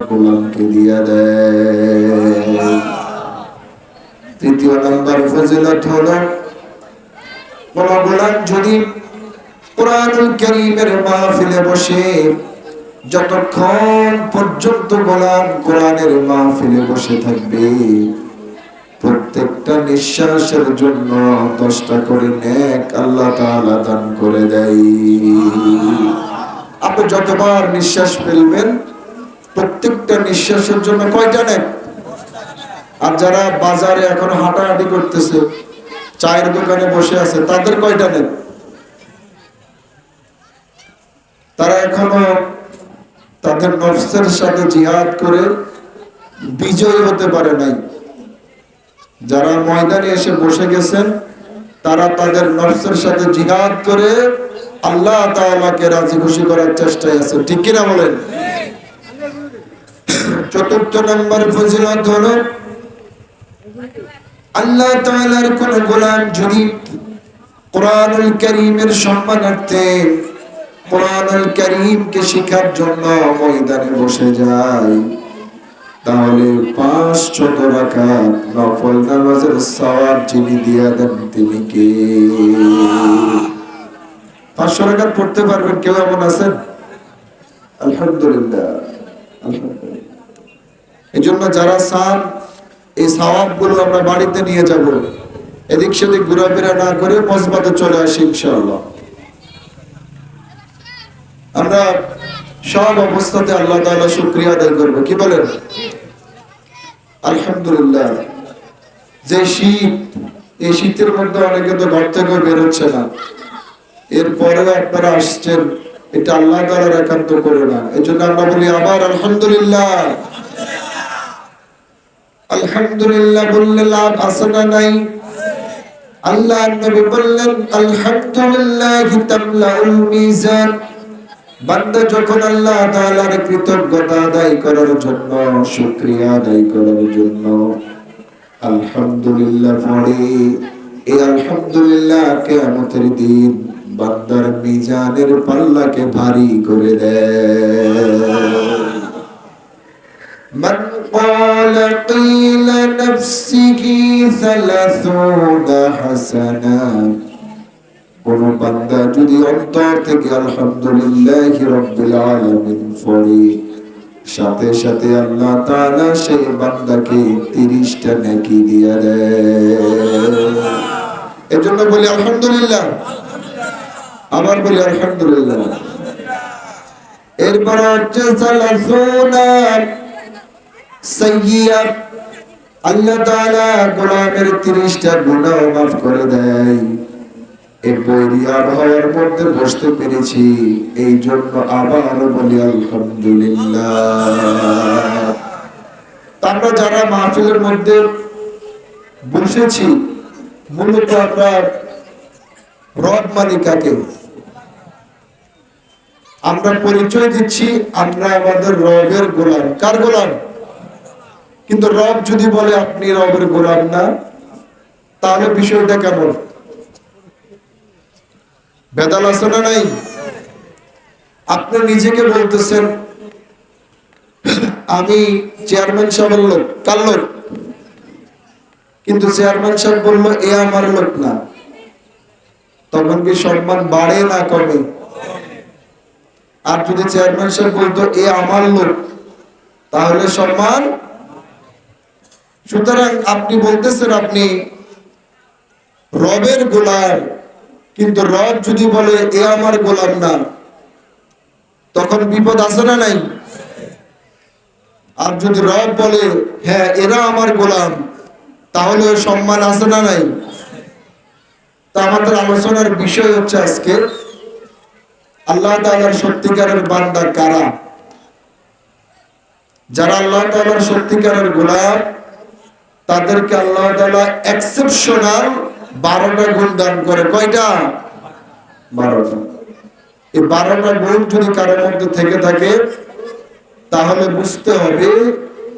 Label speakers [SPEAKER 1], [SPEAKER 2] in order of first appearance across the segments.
[SPEAKER 1] গোলামকে দিয়া। তৃতীয় নম্বর ফজিলত কোন যদি কোরআনুল করিমের মাহফিলে বসে, যতক্ষণ পর্যন্ত গোলাম কোরআনের মাহফিলে বসে থাকবে, প্রত্যেকটা নিঃশ্বাসের জন্য দশটা করে নেক আল্লাহ দান করে দেয়। আপনি যতবার নিঃশ্বাস ফেলবেন প্রত্যেকটা নিঃশ্বাসের জন্য কয়টা নেক আর যারা বাজারে এখন হাঁটাহাঁটি করতেছে, চায়ের দোকানে বসে আছে, তাদের কয়টা নেক তারা এখনও তাদের নফসের সাথে জিহাদ করে বিজয়ী হতে পারে নাই। যারা ময়দানে এসে বসে গেছেন, তারা তাদের নফসের সাথে জিহাদ করে আল্লাহ তাআলাকে রাজি খুশি করার চেষ্টায় আছে। ঠিক কিনা বলেন? চতুর্থ নম্বর ফজিলত হলো, আল্লাহ তাআলার কোন গোলাম যদি কোরআনুল কারীমের সম্মানার্থে কোরআনুল কারীমকে শেখার জন্য ময়দানে বসে যায়, তাহলে পাঁচ ছোট রাকাত নফল নামাজের সওয়াব যিনি দিয়া দেন তিনি কে? পাঁচশো রাকাত পড়তে পারবেন, কেউ এমন আছেন? আলহামদুলিল্লাহ আলহামদুলিল্লাহ। এই জন্য যারা চান এই সওয়াবগুলো আমরা বাড়িতে নিয়ে যাব। এদিক সেদিক ঘোরাফেরা না করে মসবাদে চলে আসি ইনশাআল্লাহ। আমরা সব অবস্থাতে আল্লাহ তাআলা শুকরিয়া আদায় করব। কি বলেন? আলহামদুলিল্লাহ। যে শীত, এই শীতের মধ্যে অনেকে তো ঘর থেকে বেরোচ্ছে না। এরপরেও আপনারা আসছেন, এটা আল্লাহ তাআলার একান্ত করে না এই জন্য আমরা বলি, আবার আলহামদুলিল্লাহ। আলহামদুলিল্লাহ বললে লাভ আছে না নাই? আল্লাহ নবী বললেন, আলহামদুলিল্লাহ তামলাউল মিজান। বান্দা যখন আল্লাহ তাআলার কৃতজ্ঞতা আদায় করার জন্য, শুকরিয়া আদায় করার জন্য আলহামদুলিল্লাহ পড়ে, এই আলহামদুলিল্লাহ কিয়ামতের দিন বান্দার মিজানের পাল্লাকে ভারী করে দেয়। من قال قيل نفسه ثلاثون حسنا কোন বান্দা যদি অন্তর থেকে আলহামদুলিল্লাহ রব্বিল আলামিন পড়ে সাথে সাথে আল্লাহ তাআলা সেই বান্দাকে 30টা নেকি দিয়ে দেয় এজন্য বলি আলহামদুলিল্লাহ আবার বলি আলহামদুলিল্লাহ এরপর হচ্ছে সালাসুনা সাইয়্যা আল্লাহ তাআলা গোলামের 30টা গুনাহ মাফ করে দেয়। এই বৈরী আবহাওয়ার মধ্যে বসতে পেরেছি এই জন্য আবারও বলি আলহামদুলিল্লাহ। আমরা যারা মাহফিলের মধ্যে বসেছি, মূলত আমরা রব মালিকাকে। আমরা পরিচয় দিচ্ছি, আমরা আমাদের রবের গোলাম। কার গোলাম? কিন্তু রব যদি বলে আপনি রবের গোলাম না, তাহলে বিষয়টা কেমন? বেদাল আছে না নাই? আপনি নিজেকে বলতেছেন, আমি চেয়ারম্যান সাহেবের লোক, কার লোক? কিন্তু চেয়ারম্যান সাহেব বলল, এ আমার লোক না। তখন কি সম্মান বাড়ে না কমে? আর যদি চেয়ারম্যান সাহেব বলতো, এ আমার লোক, তাহলে সম্মান সুতরাং আপনি বলতেছেন আপনি, রবের গোলাম, কিন্তু রব যদি বলে, এ আমার গোলাম না, তখন বিপদ আছে না নাই? আর যদি রব বলে হ্যাঁ এরা আমার গোলাম, তাহলে সম্মান আছে না নাই? তা আমাদের আলোচনার বিষয় হচ্ছে আজকে, আল্লাহ তাআলার সত্যিকারের বান্দা কারা? যারা আল্লাহ তাআলার সত্যিকারের গোলাম তাদেরকে আল্লাহ তাআলা এক্সেপশনাল বারোটা গুণ দান করে। কয়টা? বারোটা। এই বারোটা গুণ যদি কারোর মধ্যে থেকে থাকে, তাহলে বুঝতে হবে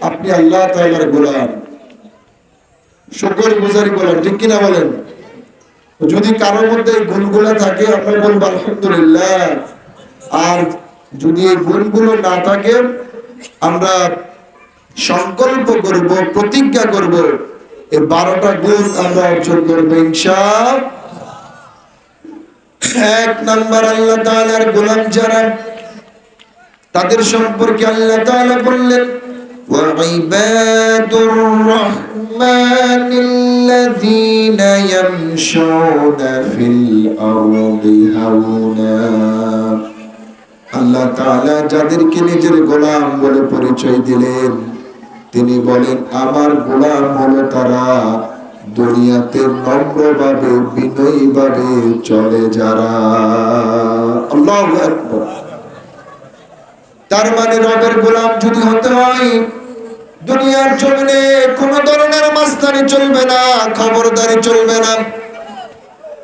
[SPEAKER 1] আপনি আল্লাহ তাআলার গোলাম। শুকর গুজারি বলেন, ঠিক কিনা বলেন? যদি কারোর মধ্যে এই গুণগুলো থাকে আমরা বলব আলহামদুলিল্লাহ। আর যদি এই গুণগুলো না থাকে, আমরা সংকল্প করব প্রতিজ্ঞা করব এই বারোটা গুণ আমরা অর্জন করবো ইনশা এক নাম্বার আল্লাহ তাআলার গোলাম যারা তাদের সম্পর্কে আল্লাহ তাআলা বললেন وعباد الرحمن الذين يمشون في الأرض هونا আল্লাহ তাআলা যাদেরকে নিজের গোলাম বলে পরিচয় দিলেন তিনি বলেন, আমার গোলাম হলো তারা। দুনিয়াতে নম্রভাবে, বিনয়ীভাবে চলে যারা। আল্লাহু তার মানে রবের গোলাম যদি হতে হয়, দুনিয়ার জমিনে কোন ধরনের মাস্তানি চলবে না, খবরদারি চলবে না,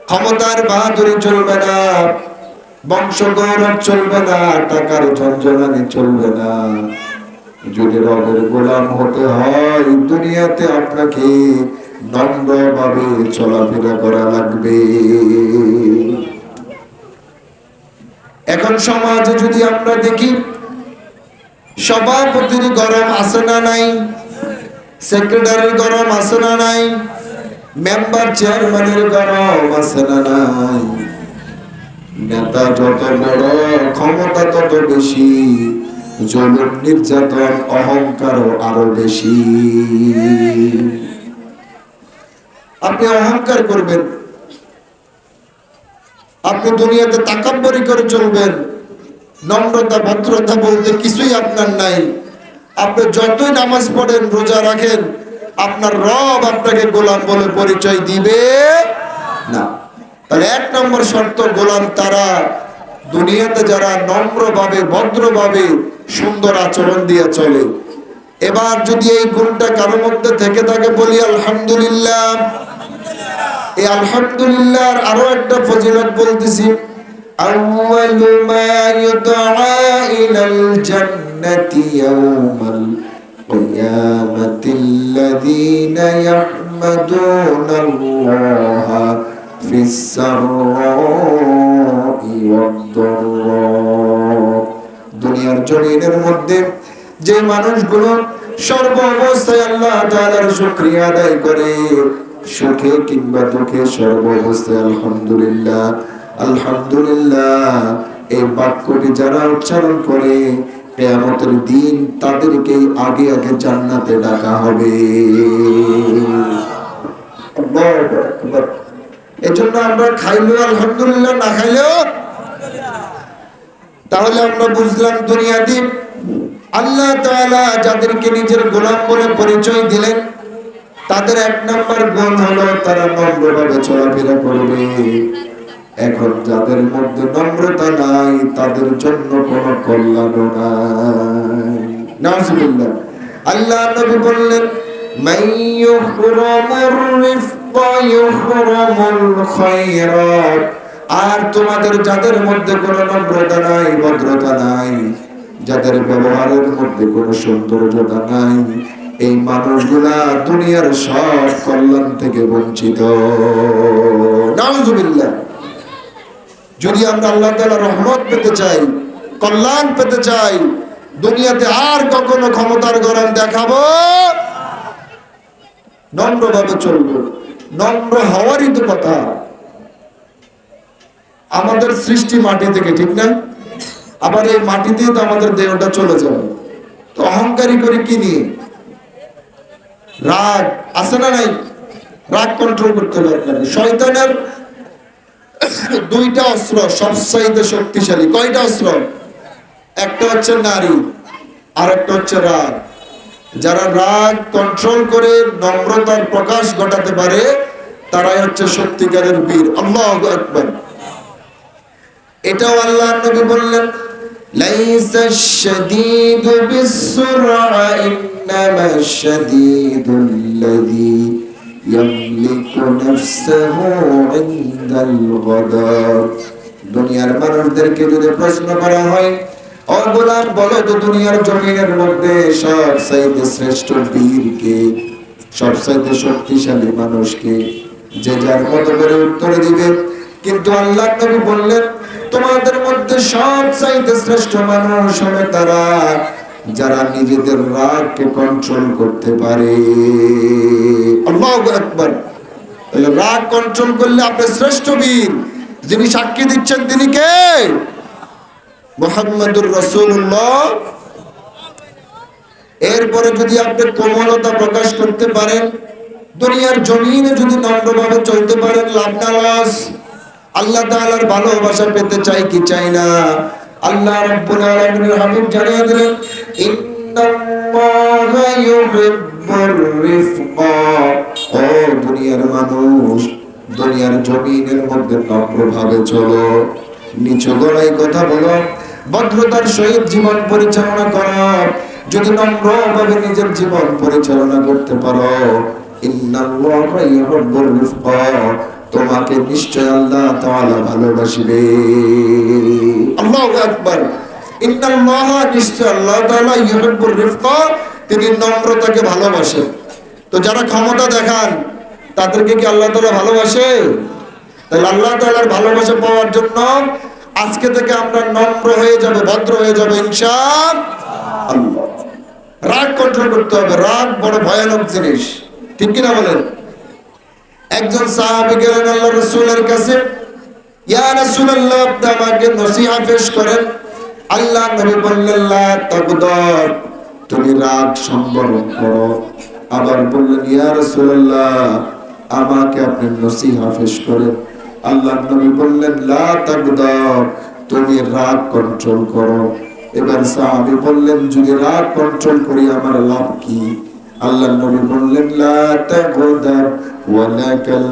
[SPEAKER 1] ক্ষমতার বাহাদুরি চলবে না বংশ গৌরব চলবে না, টাকার ঝঞ্ঝনানি চলবে না। যদি গোলাম হতে হয়, দুনিয়াতে আপনাকে নম্রভাবে চলাফেরা করা লাগবে। এখন সমাজে যদি আমরা দেখি, সভাপতির গরম আছে না নাই, সেক্রেটারির গরম আছে না নাই, মেম্বার চেয়ারম্যানের গরম আছে না নাই, নেতা যত বড়, ক্ষমতা তত বেশি জলুম নির্যাতন অহংকার আরও বেশি। আপনি অহংকার করবেন। আপনি দুনিয়াতে তাকাব্বরি করে চলবেন। নম্রতা, ভদ্রতা বলতে কিছুই আপনার নাই। আপনি যতই নামাজ পড়েন, রোজা রাখেন, আপনার রব আপনাকে গোলাম বলে পরিচয় দিবে না। তাহলে এক নম্বর শর্ত, গোলাম তারা। দুনিয়াতে যারা নম্রভাবে ভদ্রভাবে সুন্দর আচরণ দিয়ে চলে এবার যদি এই গুণটা কারোর মধ্যে থেকে থাকে বলি আলহামদুলিল্লাহ এই আলহামদুলিল্লাহর আরো একটা ফজিলত বলতেছি أول ما يدعى إلى الجنة يوم القيامة الذين يحمدون الله في السراء والضراء দুনিয়ার জমিনের মধ্যে যে মানুষগুলো সর্ব অবস্থায় আল্লাহ তাআলার শুকরিয়া আদায় করে, সুখে কিংবা দুঃখে সর্ব অবস্থায় আলহামদুলিল্লাহ আলহামদুলিল্লাহ, এই বাক্যটি যারা উচ্চারণ করে, কেয়ামতের দিন তাদেরকে আগে আগে জান্নাতে ডাকা হবে। এজন্য আমরা খাইলেও আলহামদুলিল্লাহ, না খাইলেও তাহলে আমরা বুঝলাম দুনিয়াতে আল্লাহ তাআলা যাদেরকে নিজের গোলাম বলে পরিচয় দিলেন, তাদের এক নম্বর গুণ হলো তারা নম্রভাবে চলাফেরা করবে। এখন যাদের মধ্যে নম্রতা নাই, তাদের জন্য কোনো কল্যাণ নাই। নাউজুবিল্লাহ। আল্লাহ নবী বললেন ইউহরামুর রিফকা ইউহরামুল খায়রাত। আর তোমাদের যাদের মধ্যে কোনো নম্রতা নাই, ভদ্রতা নাই, যাদের ব্যবহারের মধ্যে কোনো সৌন্দর্যতা নাই, এই মানুষগুলা দুনিয়ার সব কল্যাণ থেকে বঞ্চিত। যদি আমরা আল্লাহ তাআলা রহমত পেতে চাই, কল্যাণ পেতে চাই, দুনিয়াতে আর কখনো ক্ষমতার গরম দেখাবো? নম্রভাবে চলবো। নম্র হওয়ারই তো কথা। আমাদের সৃষ্টি মাটি থেকে, ঠিক না? আবার এই মাটি দিয়ে তো আমাদের দেহটা চলে যাবে। তো অহংকারী করে কি নিয়ে? রাগ, আছে না নাই? রাগ কন্ট্রোল করতে পারবেন শয়তানের দুইটা অস্ত্র সবচাইতে শক্তিশালী। কয়টা অস্ত্র? একটা হচ্ছে নারী আর একটা হচ্ছে রাগ। যারা রাগ কন্ট্রোল করে, নম্রতার প্রকাশ ঘটাতে পারে, তারাই হচ্ছে সত্যিকারের বীর। আল্লাহ আকবার। এটাও আল্লাহ নবী বললেন ليس الشديد بالسرعة إنما الشديد الذي يملك نفسه عند الغضب দুনিয়ার মানুষদেরকে যদি প্রশ্ন করা হয় ও গোলাম বলো তো দুনিয়ার জমিনের মধ্যে সব চাইতে শ্রেষ্ঠ বীরকে সব চাইতে শক্তিশালী মানুষকে যে যার মতো করে উত্তর দিবে কিন্তু আল্লাহ নবী বললেন তোমাদের মধ্যে সব চাইতে শ্রেষ্ঠ মানুষ হবে তারা, যারা নিজেদের রাগকে কন্ট্রোল করতে পারে। রাগ কন্ট্রোল করলে আপনি শ্রেষ্ঠ বীর। যিনি সাক্ষী দিচ্ছেন তিনি কে? মোহাম্মদুর রসুল্লাহ এরপরে যদি আপনি কোমলতা প্রকাশ করতে পারেন, দুনিয়ার জমিনে যদি নম্রভাবে চলতে পারেন, লাভ না লস আল্লাহ তাআলার ভালোবাসা পেতে চাই কি চাই না? আল্লাহ রাব্বুল হাবিব জানিয়ে দিলেন, ইন্নাল্লাহা ইউহিব্বুর রিফকা। ও দুনিয়ার মানুষ, দুনিয়ার জমিনের মধ্যে নম্রভাবে চলো, নিচু গলায় কথা বলো, ভদ্রতার সহিত জীবন পরিচালনা করো। যদি নম্রভাবে নিজের জীবন পরিচালনা করতে পারো, ইন্নাল্লাহা ইউহিব্বুর রিফকা। তোমাকে নিশ্চয় আল্লাহ তাআলা ভালোবাসবে। আল্লাহু আকবার। ইন্নাল্লাহা নিশ্চয় আল্লাহ তাআলা ইউহিব্বুর রিফকা তিনি নম্রতাকে ভালোবাসেন তো যারা ক্ষমতা দেখান, তাদেরকে কি আল্লাহ তাআলা ভালোবাসে? তাহলে আল্লাহ তাআলার ভালোবাসা পাওয়ার জন্য আজকে থেকে আমরা নম্র হয়ে যাব, ভদ্র হয়ে যাব ইনশাআল্লাহ। রাগ কন্ট্রোল করতে হবে। রাগ বড় ভয়ানক জিনিস। ঠিক কিনা বলেন? একজন সাহাবী গেলেন আল্লাহ রাসূলের কাছে আমাকে করেন। আল্লাহ বললেন করো। আবার বললেন আমাকে আপনি করেন। আল্লাহ বললেন তুমি রাগ কন্ট্রোল করো। এবার সাহাবী বললেন, যদি রাগ কন্ট্রোল করি, আমার লাভ কি? আল্লাহ নবী বললেন, লা তাগদার ওয়ালাকাল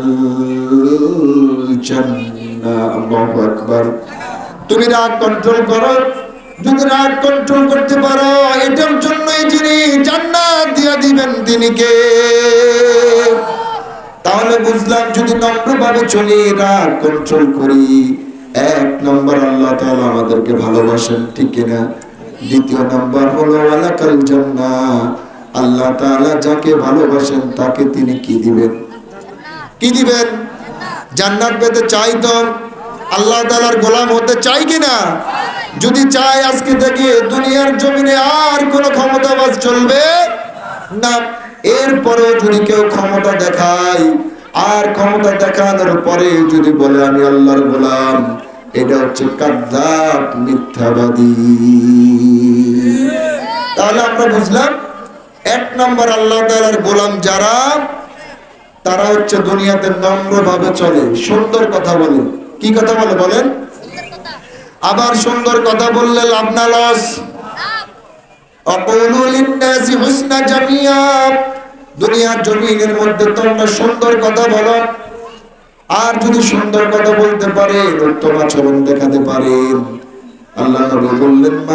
[SPEAKER 1] জান্নাহ। আল্লাহু আকবার। তুমি রাগ কন্ট্রোল করো। যদি রাগ কন্ট্রোল করতে পারো, এটার জন্যই যিনি জান্নাত দিয়ে দিবেন, তিনি কে? তাহলে বুঝলাম, যদি নম্রভাবে চলি, রাগ কন্ট্রোল করি, এক নম্বর আল্লাহ তাআলা আমাদেরকে ভালোবাসেন, ঠিক কিনা? দ্বিতীয় নম্বর হলো, ওয়ালাকাল জান্নাহ। আল্লাহ তাআলা যাকে ভালোবাসেন তাকে তিনি কি দিবেন? কি দিবেন? জান্নাত পেতে চাই তো? আল্লাহ তালার গোলাম হতে চাই কিনা? যদি চাই আজকে থেকে দুনিয়ার জমিনে আর কোনো ক্ষমতাবাজ চলবে না, এরপরেও যদি কেউ ক্ষমতা দেখায়, আর ক্ষমতা দেখানোর পরে যদি বলে আমি আল্লাহর গোলাম, এটা হচ্ছে কাদ্দাব, মিথ্যাবাদী। তাহলে আমরা বুঝলাম এক নম্বর আল্লাহ তাআলার গোলাম যারা, তারা হচ্ছে দুনিয়াতে নম্র ভাবে চলে। সুন্দর কথা বলে। কি কথা বলে বলেন? আবার সুন্দর কথা বললে লাভ না লস? দুনিয়ার মধ্যে সুন্দর কথা আর যদি সুন্দর কথা বলতে দেখাতে পারেন। আল্লাহ বললেন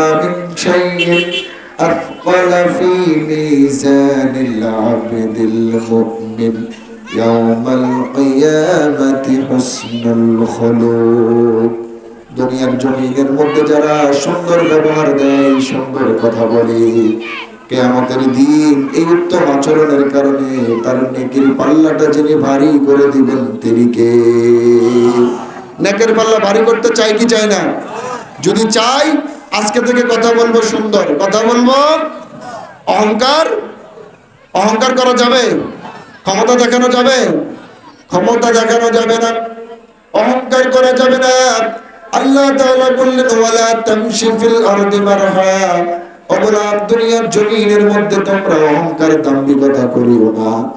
[SPEAKER 1] আথকালা ফি মিজানিল আবদিল মুমিন ইয়াউমাল কিয়ামাতি হুসনুল খুলুক দুনিয়ার জমিনের মধ্যে যারা সুন্দর ব্যবহার দেয়, সুন্দর কথা বলে, কেয়ামতের দিন এই উত্তম আচরণের কারণে তার নেকির পাল্লাটা যিনি ভারী করে দিবেন, তিনি কে? নেকের পাল্লা ভারী করতে চাই কি চাই না? যদি চাই আজকে থেকে কথা বলব সুন্দর, কথা বলব অহংকার? অহংকার করা যাবে? ক্ষমতা দেখানো যাবে? ক্ষমতা দেখানো যাবে না। অহংকার করা যাবে না। আল্লাহ তাআলা বললেন, ওয়ালা তামশি ফিল আরদি মারহা। দুনিয়ার জমিনের মধ্যে তোমরা অহংকার দাম্ভিকতা করিও না।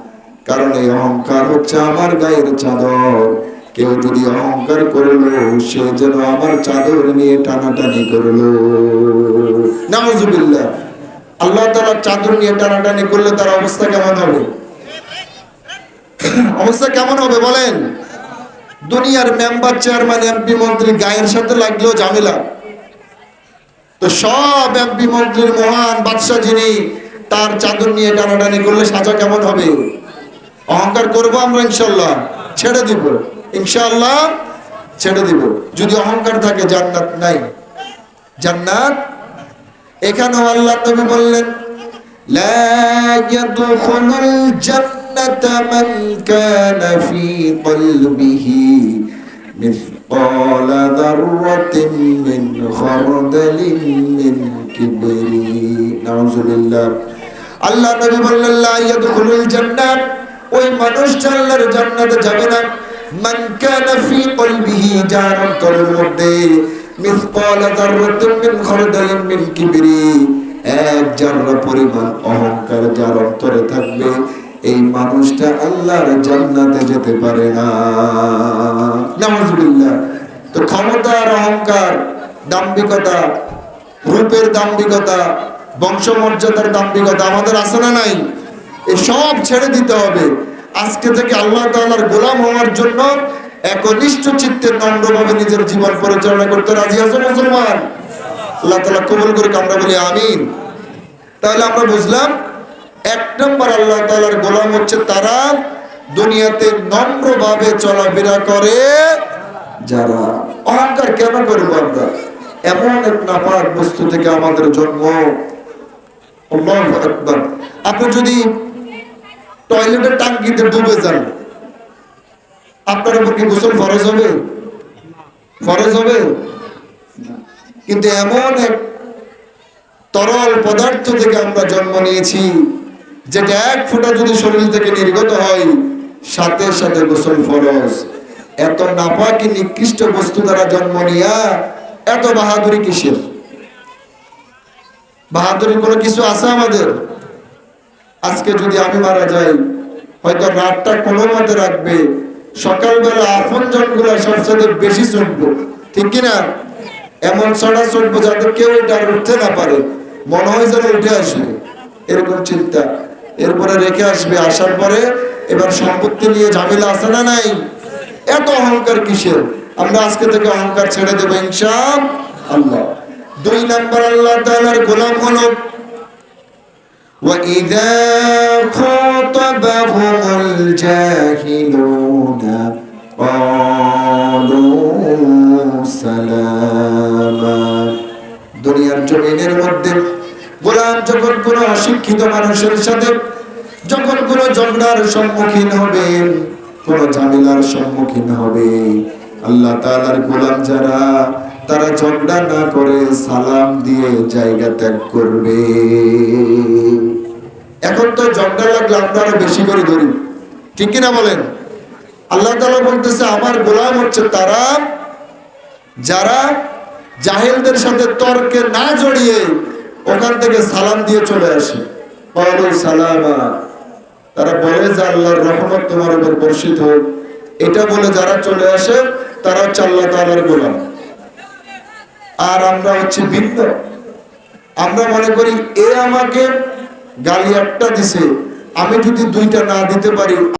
[SPEAKER 1] কারণ এই অহংকার হচ্ছে আমার গায়ের চাদর। কেউ যদি অহংকার করল, সে যেন আমার চাদর নিয়ে টানাটানি করল। নাউজুবিল্লাহ। আল্লাহ তাআলা চাদর নিয়ে টানাটানি করলে তার অবস্থা কেমন হবে? অবস্থা কেমন হবে বলেন? দুনিয়ার মেম্বার, চেয়ারম্যান, এমপি, মন্ত্রী গায়ের সাথে লাগলেও ঝামেলা। তো সব এমপি, মন্ত্রীর মহান বাদশাহ যিনি, তার চাদর নিয়ে টানাটানি করলে সাজা কেমন হবে? অহংকার করব আমরা ইনশাল্লাহ ছেড়ে দিব। ইনশাল্লাহ ছেড়ে দিব। যদি অহংকার থাকে, জান্নাত নাই। জান্নাত এখানেও আল্লাহ নবী বললেন লা ইয়াদখুলুল জান্নাতা মান কানা ফি কলবিহি مثقال ذرة من خردل من কিবরি নাউজুবিল্লাহ আল্লাহ নবী বললেন লা ইয়াদখুলুল জান্নাত ওই মানুষটা আল্লাহর জান্নাতে যাবে না মান কানা ফি কলবিহি যার অন্তরের মধ্যে মিসকাল যাররাতিন মিন খারদালিন মিন কিবরি। এক জাররা পরিমাণ অহংকার যার অন্তরে থাকবে, এই মানুষটা আল্লাহর জান্নাতে যেতে পারে না। তো ক্ষমতার অহংকার, দাম্ভিকতা, রূপের দাম্ভিকতা, বংশমর্যাদার দাম্ভিকতা আমাদের আছে না নাই? এ সব ছেড়ে দিতে হবে। আজকে থেকে আল্লাহ তাআলার গোলাম হওয়ার জন্য একনিষ্ঠ চিত্তে নম্রভাবে নিজের জীবন পরিচালনা করতে রাজি আছো মুসলমান? আল্লাহ তাআলা কবুল করে আমরা বলি আমিন। তাহলে আমরা বুঝলাম, এক নম্বর আল্লাহ তাআলার গোলাম হচ্ছে তারা দুনিয়াতে নম্রভাবে চলাফেরা করে যারা। অহংকার কেন করব আমরা? এমন এক নাপাক বস্তু থেকে আমাদের জন্ম। আপনি যদি টয়লেটের টাঙ্কিতে ডুবে যান আপনার উপর কি গোসল ফরজ হবে? ফরজ হবে? কিন্তু এমন এক তরল পদার্থ থেকে আমরা জন্ম নিয়েছি, যেটা এক ফোঁটা যদি শরীর থেকে নির্গত হয়, সাথে সাথে গোসল ফরজ। এত নাপাকি, নিকৃষ্ট বস্তু দ্বারা জন্ম নিয়া, এত বাহাদুরি কিসের? বাহাদুরি কোনো কিছু আছে আমাদের? আজকে যদি আমি মারা যাই, হয়তো রাতটা কোনো মতে রাখবে সকালবেলা আপন জনগুলো সবচেয়ে বেশি চলবো ঠিক কিনা এমন ছড়া চলবো যাতে কেউ এটা আর উঠতে না পারে মনে হয় যেন উঠে আসবে এরকম চিন্তা এরপরে রেখে আসবে আসার পরে এবার সম্পত্তি নিয়ে ঝামেলা আছে না নাই এত অহংকার কিসের আমরা আজকে থেকে অহংকার ছেড়ে দেবো ইনশাল আল্লাহ দুই নাম্বার আল্লাহ তাআলার গোলাম হলো وإذا خاطبهم الجاهلون দুনিয়ার জমিনের মধ্যে। গোলাম যখন কোনো অশিক্ষিত মানুষের সাথে, যখন কোনো ঝগড়ার সম্মুখীন হবে কোনো ঝামেলার সম্মুখীন হবে আল্লাহ তাআলার গোলাম যারা, তারা ঝগড়া না করে সালাম দিয়ে জায়গা ত্যাগ করবে। এখন তো ঝগড়া লাগলে আরও বেশি করে ধরি ঠিক কিনা বলেন? আল্লাহ তাআলা বলতেছে, আমার গোলাম হচ্ছে তারা, যারা জাহেলদের সাথে তর্কে না জড়িয়ে ওখান থেকে সালাম দিয়ে চলে আসে। তারা বলে যে আল্লাহর রহমত তোমার উপর বর্ষিত হোক। এটা বলে যারা চলে আসে তারা হচ্ছে আল্লাহ তাআলার গোলাম। আর আমরা হচ্ছে ভিন্ন। আমরা মনে করি, এ আমাকে গালি একটা দিছে। আমি যদি দুইটা না দিতে পারি